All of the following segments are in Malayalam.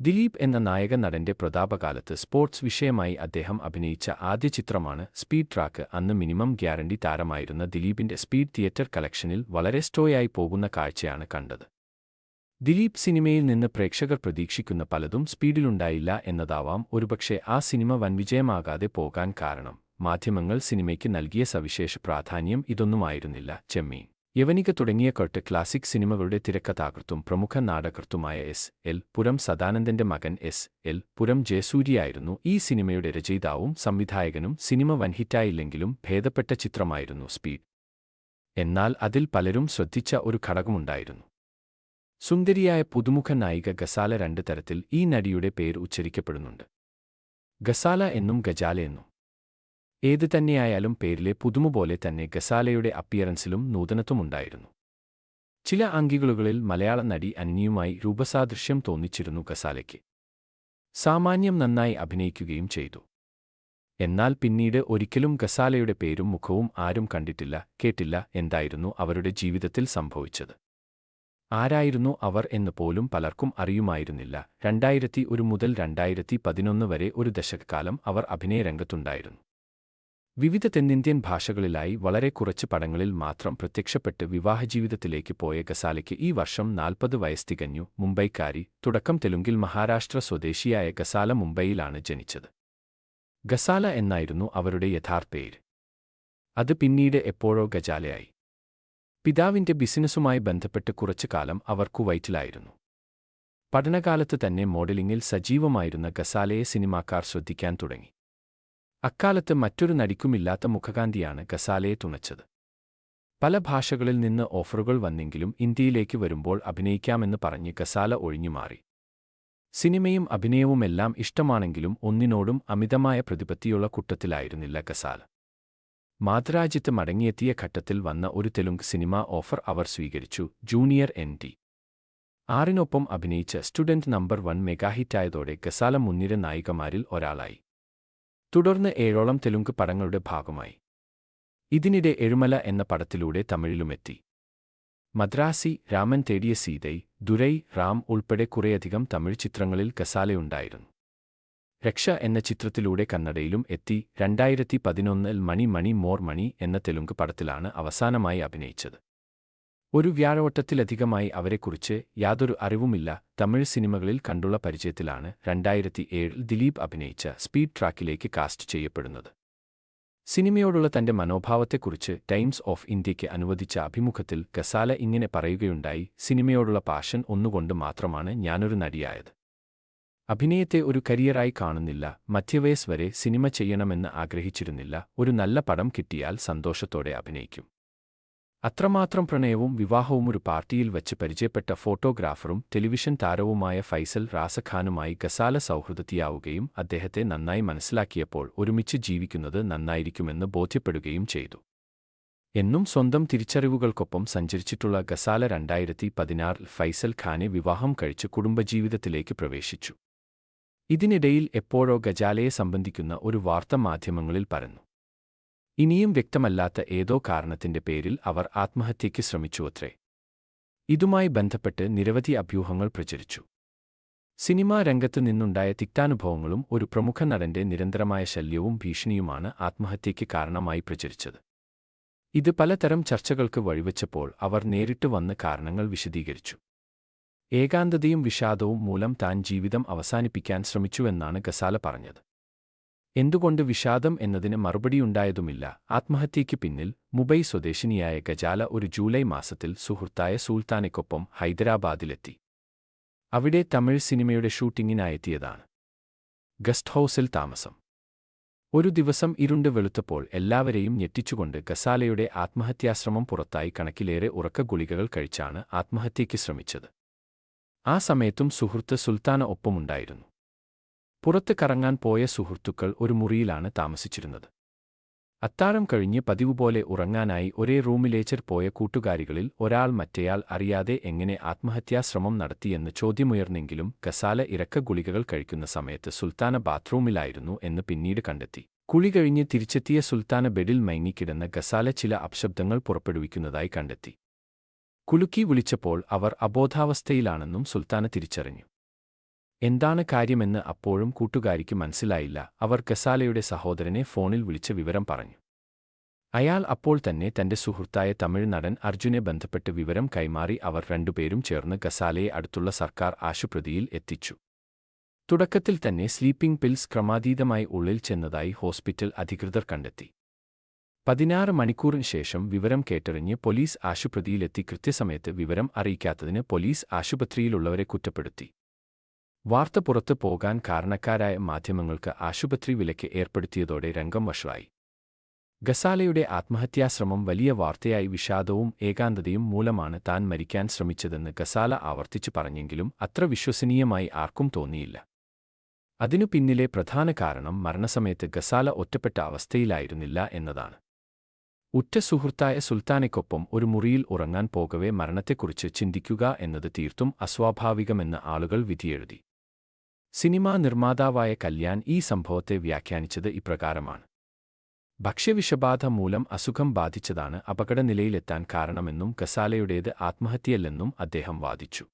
ദിലീപ് എന്ന നായക നടന്റെ പ്രതാപകാലത്ത് സ്പോർട്സ് വിഷയമായി അദ്ദേഹം അഭിനയിച്ച ആദ്യ ചിത്രമാണ് സ്പീഡ് ട്രാക്ക്. അന്ന് മിനിമം ഗ്യാരണ്ടി താരമായിരുന്ന ദിലീപിന്റെ സ്പീഡ് തിയേറ്റർ കളക്ഷനിൽ വളരെ സ്റ്റോയായി പോകുന്ന കാഴ്ചയാണ് കണ്ടത്. ദിലീപ് സിനിമയിൽ നിന്ന് പ്രേക്ഷകർ പ്രതീക്ഷിക്കുന്ന പലതും സ്പീഡിലുണ്ടായില്ല എന്നതാവാം ഒരുപക്ഷെ ആ സിനിമ വൻവിജയമാകാതെ പോകാൻ കാരണം. മാധ്യമങ്ങൾ സിനിമയ്ക്ക് നൽകിയ സവിശേഷ പ്രാധാന്യം ഇതൊന്നുമായിരുന്നില്ല ചെമ്മീൻ. യവനിക തുടങ്ങിയ കൊട്ട് ക്ലാസിക് സിനിമകളുടെ തിരക്കഥാകൃത്തും പ്രമുഖ നാടകൃത്തുമായ എസ്. എൽ. പുരം സദാനന്ദന്റെ മകൻ എസ്. എൽ. പുരം ജയസൂര്യായിരുന്നു ഈ സിനിമയുടെ രചയിതാവും സംവിധായകനും സിനിമ വൻഹിറ്റായില്ലെങ്കിലും ഭേദപ്പെട്ട ചിത്രമായിരുന്നു സ്പീഡ്. എന്നാൽ അതിൽ പലരും ശ്രദ്ധിച്ച ഒരു ഘടകമുണ്ടായിരുന്നു. സുന്ദരിയായ പുതുമുഖ നായിക ഗസാല രണ്ട് തരത്തിൽ ഈ നടിയുടെ പേര് ഉച്ചരിക്കപ്പെടുന്നുണ്ട്. ഗസാല എന്നും ഗജാല എന്നും. ഏത് തന്നെയായാലും പേരിലെ പുതുമ പോലെ തന്നെ ഗസാലയുടെ അപ്പിയറൻസിലും നൂതനത്വമുണ്ടായിരുന്നു. ചില അങ്കികളുകളിൽ മലയാള നടി അന്യയുമായി രൂപസാദൃശ്യം തോന്നിച്ചിരുന്നു ഗസാലയ്ക്ക്. സാമാന്യം നന്നായി അഭിനയിക്കുകയും ചെയ്തു. എന്നാൽ പിന്നീട് ഒരിക്കലും ഗസാലയുടെ പേരും മുഖവും ആരും കണ്ടിട്ടില്ല കേട്ടില്ല എന്തായിരുന്നു അവരുടെ ജീവിതത്തിൽ സംഭവിച്ചത്. ആരായിരുന്നു അവർ എന്ന് പോലും പലർക്കും അറിയുമായിരുന്നില്ല. രണ്ടായിരത്തി ഒരു മുതൽ രണ്ടായിരത്തി പതിനൊന്ന് വരെ ഒരു ദശകക്കാലം അവർ അഭിനയരംഗത്തുണ്ടായിരുന്നു. വിവിധ തെന്നിന്ത്യൻ ഭാഷകളിലായി വളരെ കുറച്ച് പടങ്ങളിൽ മാത്രം പ്രത്യക്ഷപ്പെട്ട് വിവാഹജീവിതത്തിലേക്ക് പോയ ഗസാലയ്ക്ക് ഈ വർഷം നാൽപ്പത് വയസ്സ് തികഞ്ഞു. മുംബൈക്കാരി തുടക്കം തെലുങ്കിൽ മഹാരാഷ്ട്ര സ്വദേശിയായ ഗസാല മുംബൈയിലാണ് ജനിച്ചത്. ഗസാല എന്നായിരുന്നു അവരുടെ യഥാർത്ഥ പേര് അത് പിന്നീട് എപ്പോഴോ ഗജാലയായി. പിതാവിന്റെ ബിസിനസ്സുമായി ബന്ധപ്പെട്ട് കുറച്ചു കാലം അവർ കുവൈറ്റിലായിരുന്നു പഠനകാലത്ത് തന്നെ മോഡലിംഗിൽ സജീവമായിരുന്ന ഗസാലയെ സിനിമാക്കാർ ശ്രദ്ധിക്കാൻ തുടങ്ങി. അക്കാലത്ത് മറ്റൊരു നടിക്കുമില്ലാത്ത മുഖകാന്തിയാണ് ഗസാലയെ തുണച്ചത്. പല ഭാഷകളിൽ നിന്ന് ഓഫറുകൾ വന്നെങ്കിലും ഇന്ത്യയിലേക്ക് വരുമ്പോൾ അഭിനയിക്കാമെന്ന് പറഞ്ഞ് ഗസാല ഒഴിഞ്ഞുമാറി സിനിമയും അഭിനയവുമെല്ലാം ഇഷ്ടമാണെങ്കിലും ഒന്നിനോടും അമിതമായ പ്രതിപത്തിയുള്ള കുട്ടത്തിലായിരുന്നില്ല ഗസാല. മാതൃരാജ്യത്ത് മടങ്ങിയെത്തിയ ഘട്ടത്തിൽ വന്ന ഒരു തെലുങ്ക് സിനിമാ ഓഫർ അവർ സ്വീകരിച്ചു ജൂനിയർ എൻ ടി ആറിനൊപ്പം അഭിനയിച്ച സ്റ്റുഡന്റ് നമ്പർ വൺ മെഗാഹിറ്റായതോടെ ഗസാല മുൻനിര നായികമാരിൽ ഒരാളായി. തുടർന്ന് ഏഴോളം തെലുങ്ക് പടങ്ങളുടെ ഭാഗമായി. ഇതിനിടെ എഴുമല എന്ന പടത്തിലൂടെ തമിഴിലുമെത്തി. മദ്രാസി രാമൻ തേടിയ സീതൈ ദുരൈ റാം ഉൾപ്പെടെ കുറേയധികം തമിഴ് ചിത്രങ്ങളിൽ കസാലയുണ്ടായിരുന്നു രക്ഷ എന്ന ചിത്രത്തിലൂടെ കന്നഡയിലും എത്തി രണ്ടായിരത്തി പതിനൊന്നിൽ മണി മണി മോർ മണി എന്ന തെലുങ്ക് പടത്തിലാണ് അവസാനമായി അഭിനയിച്ചത്. ഒരു വ്യാഴവട്ടത്തിലധികമായി അവരെക്കുറിച്ച് യാതൊരു അറിവുമില്ല തമിഴ് സിനിമകളിൽ കണ്ടുള്ള പരിചയത്തിലാണ് രണ്ടായിരത്തി ഏഴിൽ ദിലീപ് അഭിനയിച്ച സ്പീഡ് ട്രാക്കിലേക്ക് കാസ്റ്റ് ചെയ്യപ്പെടുന്നത്. സിനിമയോടുള്ള തന്റെ മനോഭാവത്തെക്കുറിച്ച് ടൈംസ് ഓഫ് ഇന്ത്യയ്ക്ക് അനുവദിച്ച അഭിമുഖത്തിൽ ഗസാല ഇങ്ങനെ പറയുകയുണ്ടായി സിനിമയോടുള്ള പാഷൻ ഒന്നുകൊണ്ട് മാത്രമാണ് ഞാനൊരു നടിയായത്. അഭിനയത്തെ ഒരു കരിയറായി കാണുന്നില്ല മധ്യവയസ് വരെ സിനിമ ചെയ്യണമെന്ന് ആഗ്രഹിച്ചിരുന്നില്ല ഒരു നല്ല പടം കിട്ടിയാൽ സന്തോഷത്തോടെ അഭിനയിക്കും. അത്രമാത്രം പ്രണയവും വിവാഹവും ഒരു പാർട്ടിയിൽ വച്ച് പരിചയപ്പെട്ട ഫോട്ടോഗ്രാഫറും ടെലിവിഷൻ താരവുമായ ഫൈസൽ റാസഖാനുമായി ഗസാല സൗഹൃദത്തിയാവുകയും അദ്ദേഹത്തെ നന്നായി മനസ്സിലാക്കിയപ്പോൾ ഒരുമിച്ച് ജീവിക്കുന്നത് നന്നായിരിക്കുമെന്ന് ബോധ്യപ്പെടുകയും ചെയ്തു. എന്നും സ്വന്തം തിരിച്ചറിവുകൾക്കൊപ്പം സഞ്ചരിച്ചിട്ടുള്ള ഗസാല രണ്ടായിരത്തി പതിനാറിൽ ഫൈസൽ ഖാനെ വിവാഹം കഴിച്ച് കുടുംബജീവിതത്തിലേക്ക് പ്രവേശിച്ചു. ഇതിനിടയിൽ എപ്പോഴോ ഗജാലയെ സംബന്ധിക്കുന്ന ഒരു വാർത്ത മാധ്യമങ്ങളിൽ പരന്നു. ഇനിയും വ്യക്തമല്ലാത്ത ഏതോ കാരണത്തിന്റെ പേരിൽ അവർ ആത്മഹത്യയ്ക്ക് ശ്രമിച്ചുവത്രേ ഇതുമായി ബന്ധപ്പെട്ട് നിരവധി അഭ്യൂഹങ്ങൾ പ്രചരിച്ചു. സിനിമാ രംഗത്ത് നിന്നുണ്ടായ തിക്താനുഭവങ്ങളും ഒരു പ്രമുഖ നടന്റെ നിരന്തരമായ ശല്യവും ഭീഷണിയുമാണ് ആത്മഹത്യയ്ക്ക് കാരണമായി പ്രചരിച്ചത്. ഇത് പലതരം ചർച്ചകൾക്ക് വഴിവെച്ചപ്പോൾ അവർ നേരിട്ട് വന്ന് കാരണങ്ങൾ വിശദീകരിച്ചു. ഏകാന്തതയും വിഷാദവും മൂലം താൻ ജീവിതം അവസാനിപ്പിക്കാൻ ശ്രമിച്ചുവെന്നാണ് ഗസാല പറഞ്ഞത്. എന്തുകൊണ്ട് വിഷാദം എന്നതിന് മറുപടിയുണ്ടായതുമില്ല. ആത്മഹത്യയ്ക്ക് പിന്നിൽ മുംബൈ സ്വദേശിനിയായ ഗജാല ഒരു ജൂലൈ മാസത്തിൽ സുഹൃത്തായ സുൽത്താനയ്ക്കൊപ്പം ഹൈദരാബാദിലെത്തി. അവിടെ തമിഴ് സിനിമയുടെ ഷൂട്ടിങ്ങിനായെത്തിയതാണ്. ഗസ്റ്റ് ഹൗസിൽ താമസം. ഒരു ദിവസം ഇരുണ്ട് വെളുത്തപ്പോൾ എല്ലാവരെയും ഞെട്ടിച്ചുകൊണ്ട് ഗസാലയുടെ ആത്മഹത്യാശ്രമം പുറത്തായി കണക്കിലേറെ ഉറക്ക ഗുളികകൾ കഴിച്ചാണ് ആത്മഹത്യയ്ക്ക് ശ്രമിച്ചത്. ആ സമയത്തും സുഹൃത്ത് സുൽത്താന ഒപ്പമുണ്ടായിരുന്നു. പുറത്ത് കറങ്ങാൻ പോയ സുഹൃത്തുക്കൾ ഒരു മുറിയിലാണ് താമസിച്ചിരുന്നത്. അത്താഴം കഴിഞ്ഞ് പതിവുപോലെ ഉറങ്ങാനായി ഒരേ റൂമിലേച്ചർ പോയ കൂട്ടുകാരികളിൽ ഒരാൾ മറ്റേയാൾ അറിയാതെ എങ്ങനെ ആത്മഹത്യാശ്രമം നടത്തിയെന്ന് ചോദ്യമുയർന്നെങ്കിലും കസാല ഇരക്ക ഗുളികകൾ കഴിക്കുന്ന സമയത്ത് സുൽത്താന ബാത്റൂമിലായിരുന്നു എന്ന് പിന്നീട് കണ്ടെത്തി. കുളി കഴിഞ്ഞ് തിരിച്ചെത്തിയ സുൽത്താന ബെഡിൽ മയങ്ങിക്കിടന്ന ഗസാല ചില അപശബ്ദങ്ങൾ പുറപ്പെടുവിക്കുന്നതായി കണ്ടെത്തി. കുലുക്കി വിളിച്ചപ്പോൾ അവർ അബോധാവസ്ഥയിലാണെന്നും സുൽത്താന തിരിച്ചറിഞ്ഞു. എന്താണ് കാര്യമെന്ന് അപ്പോഴും കൂട്ടുകാരിക്ക് മനസ്സിലായില്ല. അവർ കസാലയുടെ സഹോദരനെ ഫോണിൽ വിളിച്ച വിവരം പറഞ്ഞു. അയാൾ അപ്പോൾ തന്നെ തന്റെ സുഹൃത്തായ തമിഴ് നടൻ അർജുനെ ബന്ധപ്പെട്ട് വിവരം കൈമാറി അവർ രണ്ടുപേരും ചേർന്ന് കസാലയെ അടുത്തുള്ള സർക്കാർ ആശുപത്രിയിൽ എത്തിച്ചു. തുടക്കത്തിൽ തന്നെ സ്ലീപ്പിംഗ് പിൽസ് ക്രമാതീതമായി ഉള്ളിൽ ചെന്നതായി ഹോസ്പിറ്റൽ അധികൃതർ കണ്ടെത്തി. പതിനാറ് മണിക്കൂറിന് ശേഷം വിവരം കേട്ടറിഞ്ഞ് പോലീസ് ആശുപത്രിയിലെത്തി കൃത്യസമയത്ത് വിവരം അറിയിക്കാത്തതിന് പോലീസ് ആശുപത്രിയിലുള്ളവരെ കുറ്റപ്പെടുത്തി. വാർത്ത പുറത്തു പോകാൻ കാരണക്കാരായ മാധ്യമങ്ങൾക്ക് ആശുപത്രി വിലക്ക് ഏർപ്പെടുത്തിയതോടെ രംഗം വഷളായി. ഗസാലയുടെ ആത്മഹത്യാശ്രമം വലിയ വാർത്തയായി വിഷാദവും ഏകാന്തതയും മൂലമാണ് താൻ മരിക്കാൻ ശ്രമിച്ചതെന്ന് ഗസാല ആവർത്തിച്ചു പറഞ്ഞെങ്കിലും അത്ര വിശ്വസനീയമായി ആർക്കും തോന്നിയില്ല. അതിനു പിന്നിലെ പ്രധാന കാരണം മരണസമയത്ത് ഗസാല ഒറ്റപ്പെട്ട അവസ്ഥയിലായിരുന്നില്ല എന്നതാണ്. ഉറ്റ സുഹൃത്തായ സുൽത്താനയ്ക്കൊപ്പം ഒരു മുറിയിൽ ഉറങ്ങാൻ പോകവേ മരണത്തെക്കുറിച്ച് ചിന്തിക്കുക എന്നത് തീർത്തും അസ്വാഭാവികമെന്ന് ആളുകൾ വിധിയെഴുതി. സിനിമാ നിർമ്മാതാവായ കല്യാൺ ഈ സംഭവത്തെ വ്യാഖ്യാനിച്ചത് ഇപ്രകാരമാണ്. ഭക്ഷ്യവിഷബാധ മൂലം അസുഖം ബാധിച്ചതാണ് അപകടനിലയിലെത്താൻ കാരണമെന്നും ഗസാലയുടേത് ആത്മഹത്യയല്ലെന്നും അദ്ദേഹം വാദിച്ചു.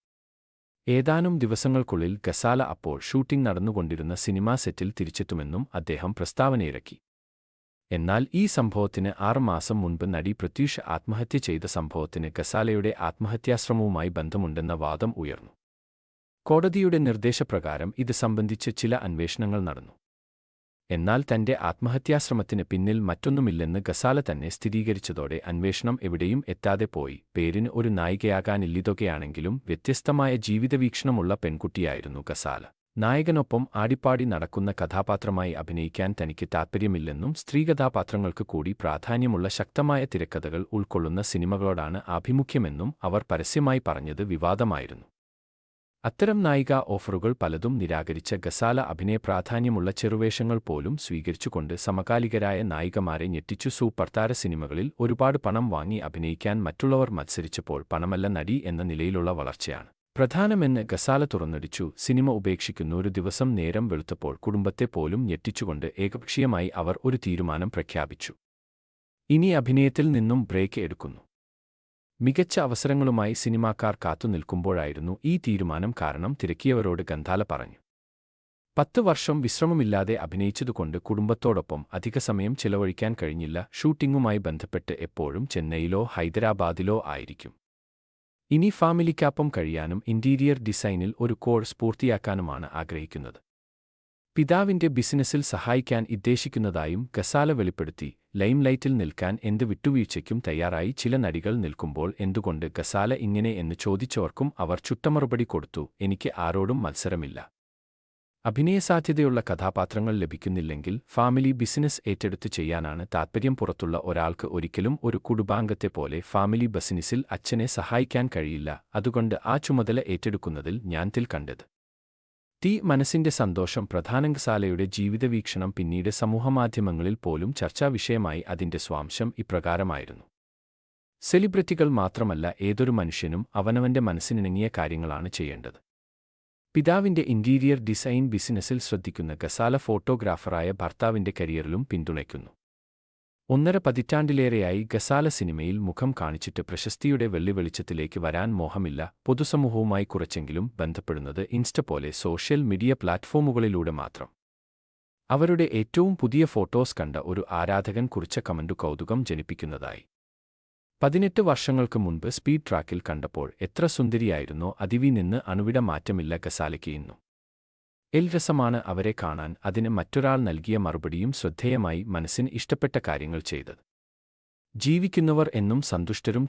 ഏതാനും ദിവസങ്ങൾക്കുള്ളിൽ ഗസാല അപ്പോൾ ഷൂട്ടിംഗ് നടന്നുകൊണ്ടിരുന്ന സിനിമാ സെറ്റിൽ തിരിച്ചെത്തുമെന്നും അദ്ദേഹം പ്രസ്താവനയിറക്കി. എന്നാൽ ഈ സംഭവത്തിന് ആറുമാസം മുൻപ് നടി പ്രത്യൂഷ് ആത്മഹത്യ ചെയ്ത സംഭവത്തിന് ഗസാലയുടെ ആത്മഹത്യാശ്രമവുമായി ബന്ധമുണ്ടെന്ന വാദം ഉയർന്നു. കോടതിയുടെ നിർദ്ദേശപ്രകാരം ഇത് സംബന്ധിച്ച് ചില അന്വേഷണങ്ങൾ നടന്നു. എന്നാൽ തന്റെ ആത്മഹത്യാശ്രമത്തിന് പിന്നിൽ മറ്റൊന്നുമില്ലെന്ന് ഗസാല തന്നെ സ്ഥിരീകരിച്ചതോടെ അന്വേഷണം എവിടെയും എത്താതെ പോയി. പേരിന് ഒരു നായികയാകാനില്ലിതൊക്കെയാണെങ്കിലും വ്യത്യസ്തമായ ജീവിതവീക്ഷണമുള്ള പെൺകുട്ടിയായിരുന്നു ഗസാല. നായകനൊപ്പം ആടിപ്പാടി നടക്കുന്ന കഥാപാത്രമായി അഭിനയിക്കാൻ തനിക്ക് താൽപ്പര്യമില്ലെന്നും സ്ത്രീകഥാപാത്രങ്ങൾക്ക് കൂടി പ്രാധാന്യമുള്ള ശക്തമായ തിരക്കഥകൾ ഉൾക്കൊള്ളുന്ന സിനിമകളോടാണ് ആഭിമുഖ്യമെന്നും അവർ പരസ്യമായി പറഞ്ഞത് വിവാദമായിരുന്നു. അത്തരം നായിക ഓഫറുകൾ പലതും നിരാകരിച്ച ഗസാല അഭിനയ പ്രാധാന്യമുള്ള ചെറുവേഷങ്ങൾ പോലും സ്വീകരിച്ചുകൊണ്ട് സമകാലികരായ നായികമാരെ ഞെട്ടിച്ചു. സൂപ്പർ താര സിനിമകളിൽ ഒരുപാട് പണം വാങ്ങി അഭിനയിക്കാൻ മറ്റുള്ളവർ മത്സരിച്ചപ്പോൾ പണമല്ല നടി എന്ന നിലയിലുള്ള വളർച്ചയാണ്. പ്രധാനമെന്ന് ഗസാല തുറന്നടിച്ചു. സിനിമ ഉപേക്ഷിക്കുന്ന ഒരു ദിവസം നേരം വെളുത്തപ്പോൾ കുടുംബത്തെ പോലും ഞെട്ടിച്ചുകൊണ്ട് ഏകപക്ഷീയമായി അവർ ഒരു തീരുമാനം പ്രഖ്യാപിച്ചു. ഇനി അഭിനയത്തിൽ നിന്നും ബ്രേക്ക് എടുക്കുന്നു. മികച്ച അവസരങ്ങളുമായി സിനിമാക്കാർ കാത്തുനിൽക്കുമ്പോഴായിരുന്നു ഈ തീരുമാനം കാരണം തിരക്കിയവരോട് ഗന്ധാല പറഞ്ഞു. പത്ത് വർഷം വിശ്രമമില്ലാതെ അഭിനയിച്ചതുകൊണ്ട് കുടുംബത്തോടൊപ്പം അധിക സമയം ചിലവഴിക്കാൻ കഴിഞ്ഞില്ല ഷൂട്ടിംഗുമായി ബന്ധപ്പെട്ട് എപ്പോഴും ചെന്നൈയിലോ ഹൈദരാബാദിലോ ആയിരിക്കും. ഇനി ഫാമിലിക്കാപ്പം കഴിയാനും ഇന്റീരിയർ ഡിസൈനിൽ ഒരു കോഴ്സ് പൂർത്തിയാക്കാനുമാണ് ആഗ്രഹിക്കുന്നത്. പിതാവിന്റെ ബിസിനസ്സിൽ സഹായിക്കാൻ ഉദ്ദേശിക്കുന്നതായും കസാല വെളിപ്പെടുത്തി. ലൈംലൈറ്റിൽ നിൽക്കാൻ എന്ത് വിട്ടുവീഴ്ചയ്ക്കും തയ്യാറായി ചില നടികൾ നിൽക്കുമ്പോൾ എന്തുകൊണ്ട് കസാല ഇങ്ങനെ എന്ന് ചോദിച്ചവർക്കും അവർ ചുട്ടമറുപടി കൊടുത്തു. എനിക്ക് ആരോടും മത്സരമില്ല. അഭിനയസാധ്യതയുള്ള കഥാപാത്രങ്ങൾ ലഭിക്കുന്നില്ലെങ്കിൽ ഫാമിലി ബിസിനസ് ഏറ്റെടുത്ത് ചെയ്യാനാണ് താൽപ്പര്യം പുറത്തുള്ള ഒരാൾക്ക് ഒരിക്കലും ഒരു കുടുംബാംഗത്തെ പോലെ ഫാമിലി ബിസിനസ്സിൽ അച്ഛനെ സഹായിക്കാൻ കഴിയില്ല. അതുകൊണ്ട് ആ ചുമതല ഏറ്റെടുക്കുന്നതിൽ ഞാൻ തിൽ കണ്ടത്. തീ മനസ്സിന്റെ സന്തോഷം പ്രധാനങ്കസാലയുടെ ജീവിതവീക്ഷണം പിന്നീട് സമൂഹമാധ്യമങ്ങളിൽ പോലും ചർച്ചാവിഷയമായി അതിന്റെ സ്വാംശം ഇപ്രകാരമായിരുന്നു. സെലിബ്രിറ്റികൾ മാത്രമല്ല ഏതൊരു മനുഷ്യനും അവനവന്റെ മനസ്സിനിണങ്ങിയ കാര്യങ്ങളാണ് ചെയ്യേണ്ടത്. പിതാവിന്റെ ഇന്റീരിയർ ഡിസൈൻ ബിസിനസ്സിൽ ശ്രദ്ധിക്കുന്ന ഗസാല ഫോട്ടോഗ്രാഫറായ ഭർത്താവിന്റെ കരിയറിലും പിന്തുണയ്ക്കുന്നു. ഒന്നര പതിറ്റാണ്ടിലേറെയായി ഗസാല സിനിമയിൽ മുഖം കാണിച്ചിട്ട് പ്രശസ്തിയുടെ വെള്ളിവെളിച്ചത്തിലേക്ക് വരാൻ മോഹമില്ല. പൊതുസമൂഹവുമായി കുറച്ചെങ്കിലും ബന്ധപ്പെടുന്നത് ഇൻസ്റ്റ പോലെ സോഷ്യൽ മീഡിയ പ്ലാറ്റ്ഫോമുകളിലൂടെ മാത്രം. അവരുടെ ഏറ്റവും പുതിയ ഫോട്ടോസ് കണ്ട ഒരു ആരാധകൻ കുറിച്ച കമന്റു കൗതുകം ജനിപ്പിക്കുന്നതായി. പതിനെട്ട് വർഷങ്ങൾക്ക് മുൻപ് സ്പീഡ് ട്രാക്കിൽ കണ്ടപ്പോൾ എത്ര സുന്ദരിയായിരുന്നോ അതിവി നിന്ന് അണുവിട മാറ്റമില്ല ഗസാലയ്ക്ക് ഇന്നും. എൽ രസമാണ് അവരെ കാണാൻ അതിന് മറ്റൊരാൾ നൽകിയ മറുപടിയും ശ്രദ്ധേയമായി മനസ്സിന് ഇഷ്ടപ്പെട്ട കാര്യങ്ങൾ ചെയ്തത്. ജീവിക്കുന്നവർ എന്നും സന്തുഷ്ടരും